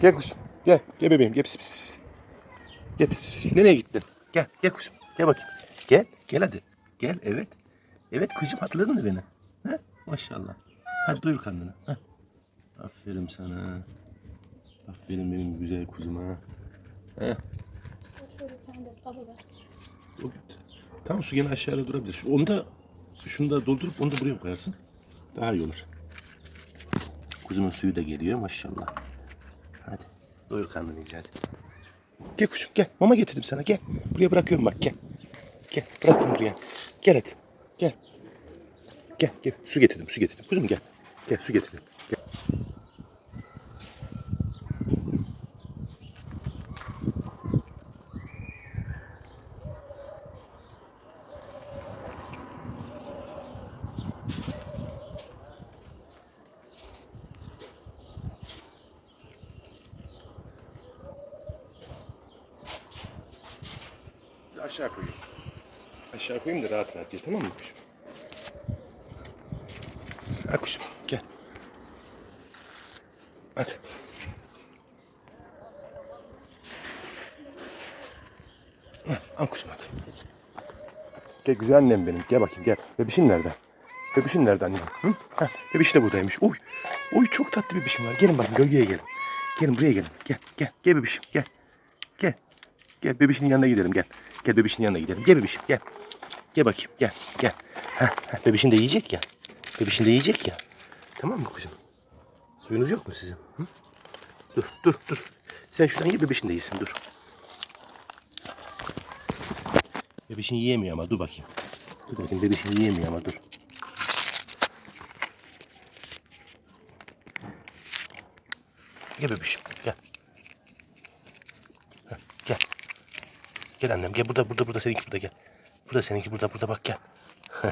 Gel kuzum. Gel. Gel bebeğim. Gel pis pis pis. Gel pis pis pis. Nereye gittin? Gel. Gel kuzum. Gel bakayım. Gel. Gel hadi. Gel. Evet. Evet kuzum hatırladın mı beni? He? Maşallah. Hadi doyur karnını. He. Aferin sana. Aferin benim güzel kuzuma. He. Şöyle bir tane de Tamam su gene aşağıda durabilir. Onu da şunu da doldurup onu da buraya koyarsın. Daha iyi olur. Kuzumun suyu da geliyor maşallah. Doyur karnını iyice. Gel kuzum gel. Mama getirdim sana gel. Buraya bırakıyorum bak gel. Gel bıraktım buraya. Gel hadi. Gel. Gel gel. Su getirdim su getirdim. Kuzum gel. Gel su getirdim. Gel. Aşağı koyayım. Aşağı koyayım da rahat rahat ye tamam mı kuşum? Ha kuşum gel. Hadi. Hah, Al kuşum hadi. Gel güzel annem benim. Gel bakayım gel. Bebişin nerede? Bebişin nerede annem? Hı? Ha, bebiş de buradaymış. Uy. Uy çok tatlı bebişim var. Gelin bakın gölgeye gelin. Gelin buraya gelin. Gel gel. Gel bebişim gel. Gel. Gel bebişin yanına gidelim gel. Gel bebişin yanına gidelim. Gel bebişim gel. Gel bakayım gel gel. Heh, heh, bebişin de yiyecek ya. Bebişin de yiyecek ya. Tamam mı kuzum? Suyunuz yok mu sizin? Hı? Dur dur dur. Sen şuradan ye bebişin de yesin dur. Bebişin yiyemiyor ama dur bakayım. Dur bakayım bebişin yiyemiyor ama dur. Gel bebişim gel. Heh, gel. Gel annem gel burada burada burada seninki burada gel. Burada seninki burada burada bak gel.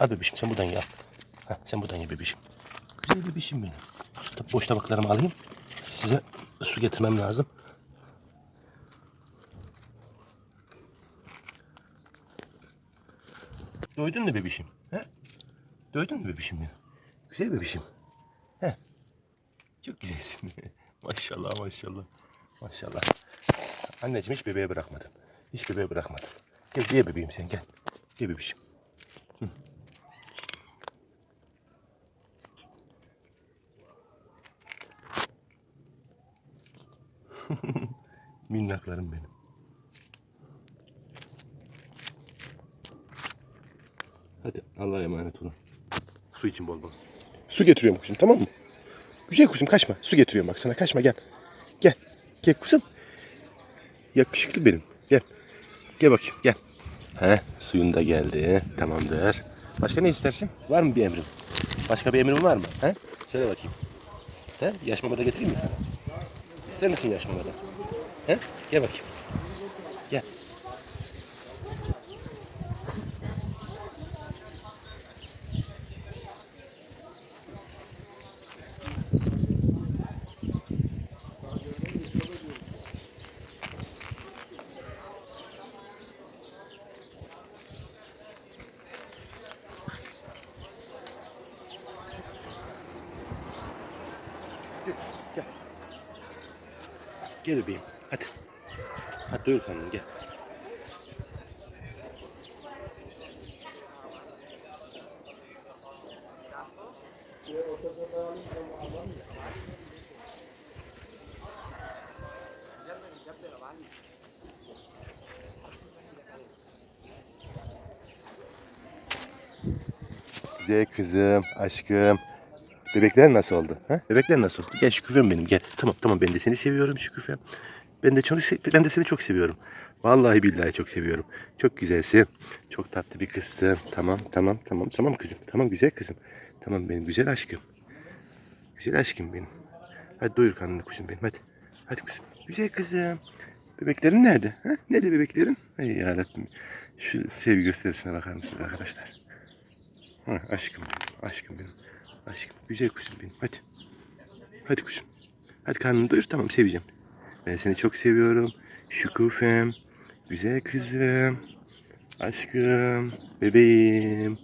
al bebişim sen buradan. Heh, sen buradan ye bebişim. Güzel bebişim benim. Şu tab- boş tabaklarımı alayım. Size su getirmem lazım. Doydun mu bebişim? He? Doydun mu bebişim benim? Güzel bebişim. He? Çok güzelsin. maşallah maşallah. Maşallah. Anneciğim hiç bebeğe bırakmadım. Hiç bebeğe bırakmadım. Gel gel bebeğim sen gel. Gel bebişim. Hı. Minnaklarım benim. Hadi Allah'a emanet olun. Su için bol bol. Su getiriyorum kuzum tamam mı? Güzel kuzum kaçma. Su getiriyorum bak sana kaçma gel. Gel. Gel kuzum. Yakışıklı benim. Gel. Gel bakayım gel. He suyun da geldi. Tamamdır. Başka ne istersin? Var mı bir emrin? Başka bir emrin var mı? He? Söyle bakayım. He? Yaş mama da getireyim mi sana? İster misin yaş mama da? He? Gel bakayım. Gel Gel bebeğim. Hadi. Hadi doyur karnını gel. Güzel kızım, aşkım. Bebekler nasıl oldu? Ha? Bebekler nasıl oldu? Gel şüküfem benim gel. Tamam tamam ben de seni seviyorum şüküfem. Ben de çok ben de seni çok seviyorum. Vallahi billahi çok seviyorum. Çok güzelsin. Çok tatlı bir kızsın. Tamam tamam tamam tamam kızım. Tamam güzel kızım. Tamam benim güzel aşkım. Güzel aşkım benim. Hadi doyur karnını kuzum benim hadi. Hadi kuzum. Güzel kızım. Bebeklerin nerede? Ha? Nerede bebeklerin? Ay yarabbim. Şu sevgi gösterisine bakar mısınız arkadaşlar? Ha, aşkım benim. Aşkım benim. Aşkım güzel kuşum benim. Hadi. Hadi kuşum. Hadi karnını doyur tamam seveceğim. Ben seni çok seviyorum. Şükufem. Güzel kızım. Aşkım. Bebeğim.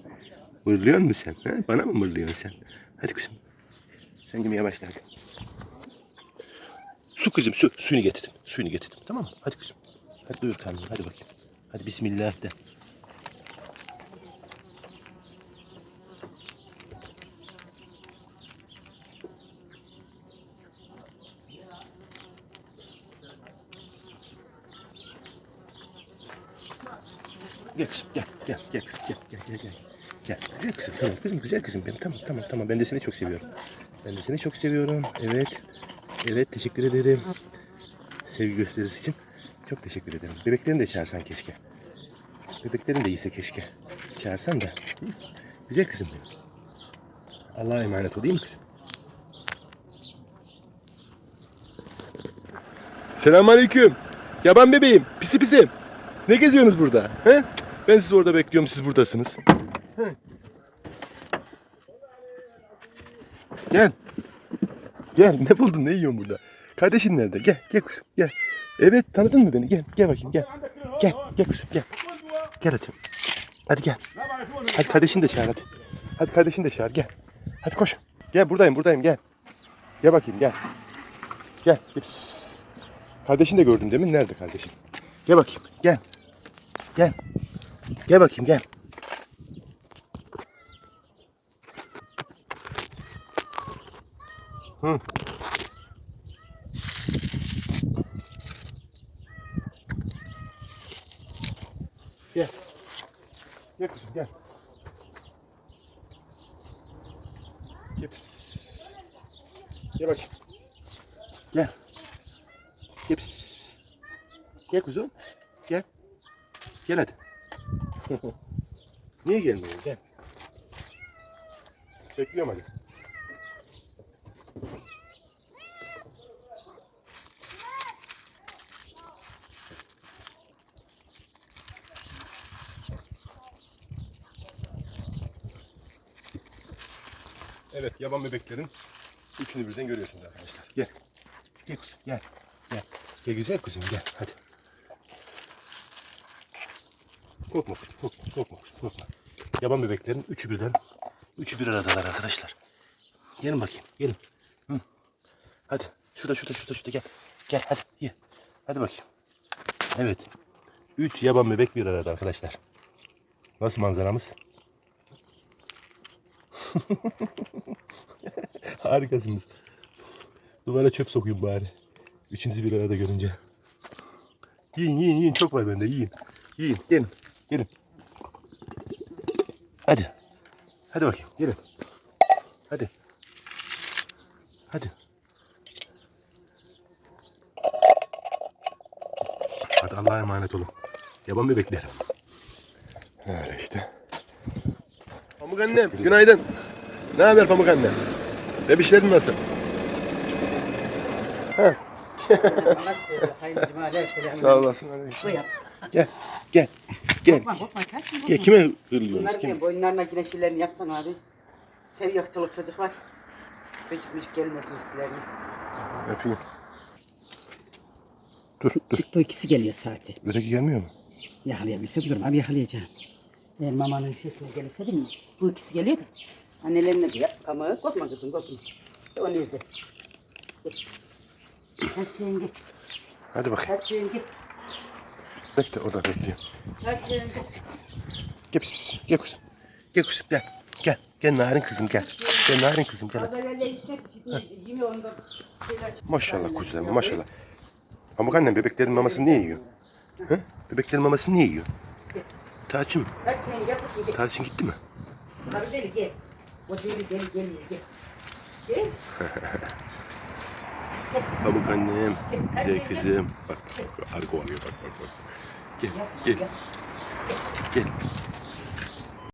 Mırlıyor musun sen? Ha? Bana mı mırlıyorsun sen? Hadi kuşum. Sen yemeye başla hadi. Su kızım su. Suyunu getirdim. Suyunu getirdim. Tamam mı? Hadi kızım. Hadi doyur karnını. Hadi bakayım. Hadi bismillah de. Gel kızım gel gel gel kızım gel gel gel gel. Gel güzel kızım tamam kızım güzel kızım benim tamam tamam tamam ben de seni çok seviyorum. Ben de seni çok seviyorum. Evet. Evet teşekkür ederim. Sevgi gösterisi için çok teşekkür ederim. Bebeklerini de çağırsan keşke. Bebeklerin de iyiyse keşke. Çağırsan da. Güzel kızım benim. Allah'a emanet ol değil mi kızım? Selamünaleyküm. Yaban bebeğim, pisi pisim. Ne geziyorsunuz burada? He? Ben sizi orada bekliyorum, siz buradasınız. Gel. Gel, ne buldun, ne yiyorsun burada? Kardeşin nerede? Gel, gel kızım, gel. Evet, tanıdın mı beni? Gel, gel bakayım, gel. Gel, gel kızım, gel. Gel hadi. Hadi gel. Hadi kardeşini de çağır hadi. Hadi kardeşini de çağır, gel. Hadi koş. Gel, buradayım, buradayım, gel. Gel bakayım, gel. Gel. Gel. Kardeşini de gördüm demin. Nerede kardeşin? Gel bakayım. Gel. Gel. Gel bakayım gel. Hı. Gel. Gel kızım gel. Gel. Gel bakayım. Gel. Gel. Gel kuzum. Gel. Gel hadi. Niye gelmiyorsun? Gel. Bekliyorum hadi. Evet, yaban bebeklerin üçünü birden görüyorsunuz arkadaşlar. Gel. Gel kuzum, gel. Gel. Gel güzel kuzum, gel. Hadi. Korkma korkma, korkma korkma. Yaban bebeklerin üçü birden, üçü bir aradalar arkadaşlar. Gelin bakayım, gelin. Hı. Hadi, şurada, şurada, şurada, şurada gel. Gel, hadi, ye. Hadi bakayım. Evet. Üç yaban bebek bir arada arkadaşlar. Nasıl manzaramız? Harikasınız. Duvara çöp sokayım bari. Üçünüzü bir arada görünce. Yiyin yiyin yiyin çok var bende yiyin. Yiyin gelin gelin. Hadi. Hadi bakayım gelin. Hadi. Hadi. Hadi Allah'a emanet olun. Yaban bebeklerim. Öyle işte. Pamuk annem günaydın. Ne haber Pamuk anne? Bebişlerin nasıl? Sağ olasın. Gel, gel, gel. Korkma korkma kaçma. Gel, kime hırlıyorsunuz? Bunlar Kim? kim? Boyunlarına yine şeylerini yapsan abi. Seviyor çoluk çocuk var. Çocuk müzik gelmesin üstlerine. Yapayım. Dur, dur. Bu ikisi geliyor saati. Öteki gelmiyor mu? Yakalayabilse bulurum abi yakalayacağım. Eğer mamanın sesine gelirse bilmiyorum. Bu ikisi geliyor da. Annelerine de yap ama korkma kızım korkma. O nerede? Kaçın git. Hadi bakayım. Kaçın git. Bekle, o da bekliyor. Kaçın git. Gel, pis, pis, gel kuzum. Gel kuzum, gel. Gel, gel narin kızım gel. Gel narin kızım gel. hadi. Maşallah kuzularım, maşallah. Pamuk annem bebeklerin mamasını niye yiyor? Hı? Bebeklerin mamasını niye yiyor? Git. Tarçın gitti mi? Sarı deli gel. O deli deli geliyor gel. Gel. Pamuk annem, güzel kızım. Bak, bak, harika oluyor bak, bak, bak. Gel, Gel. gel.